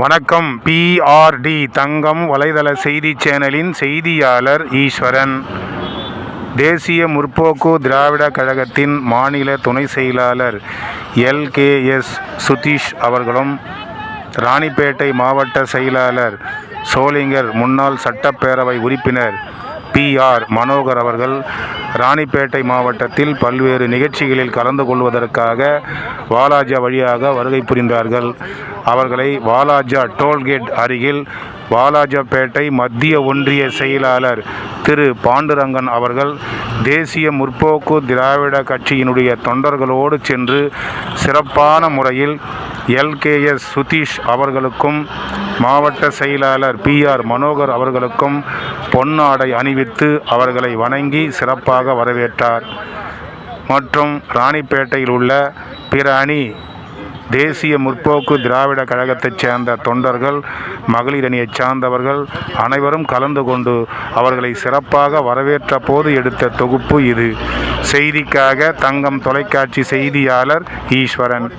வணக்கம். பிஆர்டி தங்கம் வலைதள செய்தி சேனலின் செய்தியாளர் ஈஸ்வரன். தேசிய முற்போக்கு திராவிட கழகத்தின் மாநில துணை செயலாளர் எல்கேஎஸ் சுதீஷ் அவர்களும் ராணிப்பேட்டை மாவட்ட செயலாளர் சோளிங்கர் முன்னாள் சட்டப்பேரவை உறுப்பினர் பிஆர் மனோகர் அவர்கள் ராணிப்பேட்டை மாவட்டத்தில் பல்வேறு நிகழ்ச்சிகளில் கலந்து கொள்வதற்காக வாலாஜா வழியாக வருகை புரிந்தார்கள். அவர்களை வாலாஜா டோல்கேட் அருகில் வாலாஜாப்பேட்டை மத்திய ஒன்றிய செயலாளர் திரு பாண்டுரங்கன் அவர்கள் தேசிய முற்போக்கு திராவிட கட்சியினுடைய தொண்டர்களோடு சென்று சிறப்பான முறையில் எல்கேஎஸ் சுதீஷ் அவர்களுக்கும் மாவட்ட செயலாளர் பிஆர் மனோகர் அவர்களுக்கும் பொன்னாடை அணிவித்து அவர்களை வணங்கி சிறப்பாக வரவேற்றார். மற்றும் ராணிப்பேட்டையில் உள்ள பிற அணி தேசிய முற்போக்கு திராவிட கழகத்தைச் சேர்ந்த தொண்டர்கள் மகளிர் அணியைச் சார்ந்தவர்கள் அனைவரும் கலந்து கொண்டு அவர்களை சிறப்பாக வரவேற்ற போது எடுத்த தொகுப்பு இது. செய்திக்காக தங்கம் தொலைக்காட்சி செய்தியாளர் ஈஸ்வரன்.